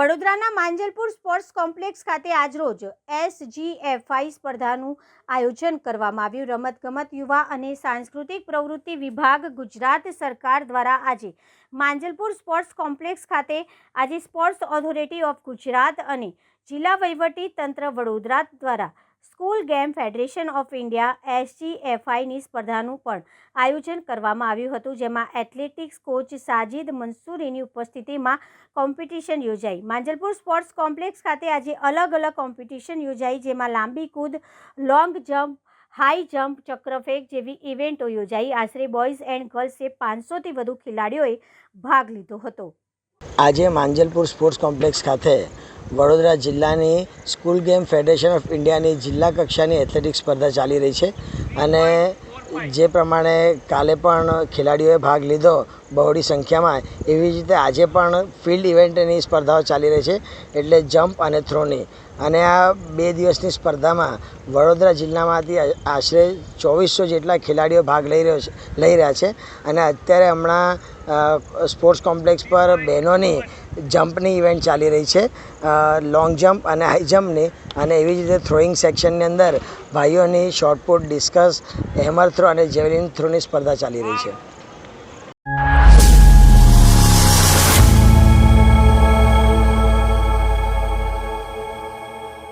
વડોદરાના Manjalpur sports complex ખાતે આજરોજ એસજીએફઆઈ સ્પર્ધાનું આયોજન કરવામાં આવ્યું. રમતગમત, યુવા અને સાંસ્કૃતિક પ્રવૃત્તિ વિભાગ ગુજરાત સરકાર દ્વારા આજે માંજલપુર સ્પોર્ટ્સ કોમ્પ્લેક્સ ખાતે આજે સ્પોર્ટ્સ ઓથોરિટી ઓફ ગુજરાત અને જિલ્લા વહીવટી તંત્ર વડોદરા દ્વારા school game federation of India એસજીએફઆઈની સ્પર્ધાનું પણ આયોજન કરવામાં આવ્યું હતું, જેમાં એથ્લેટિક્સ કોચ સાજિદ મંસૂરીની ઉપસ્થિતિમાં કોમ્પિટિશન યોજાઈ. માંજલપુર સ્પોર્ટ્સ કોમ્પ્લેક્સ ખાતે આજે અલગ અલગ કોમ્પિટિશન યોજાઈ, જેમાં લાંબી કૂદ, લોંગ જમ્પ, હાઈ જમ્પ, ચક્રફેંક જેવી ઇવેન્ટો યોજાઈ. આશરે બોયઝ એન્ડ ગર્લ્સે પાંચસોથી વધુ ખેલાડીઓએ ભાગ લીધો હતો. આજે માંજલપુર સ્પોર્ટ્સ કોમ્પ્લેક્સ ખાતે વડોદરા જિલ્લાની સ્કૂલ ગેમ ફેડરેશન ઓફ ઇન્ડિયાની જિલ્લા કક્ષાની એથ્લેટિક્સ સ્પર્ધા ચાલી રહી છે અને જે પ્રમાણે કાલે પણ ખેલાડીઓએ ભાગ લીધો બહોળી સંખ્યામાં, એવી જ રીતે આજે પણ ફિલ્ડ ઇવેન્ટની સ્પર્ધાઓ ચાલી રહી છે, એટલે જમ્પ અને થ્રોની. અને આ બે દિવસની સ્પર્ધામાં વડોદરા જિલ્લામાંથી આશરે ચોવીસો જેટલા ખેલાડીઓ ભાગ લઈ રહ્યો છે, લઈ રહ્યા છે. અને અત્યારે હમણાં સ્પોર્ટ્સ કોમ્પ્લેક્સ પર બહેનોની જમ્પની ઇવેન્ટ ચાલી રહી છે. લોંગ જમ્પ અને હાઈ જમ્પની અને એવી જ રીતે થ્રોઈંગ સેક્શનની અંદર ભાઈઓની shot put discus hammer throw અને જેવલિન થ્રોની સ્પર્ધા ચાલી રહી છે.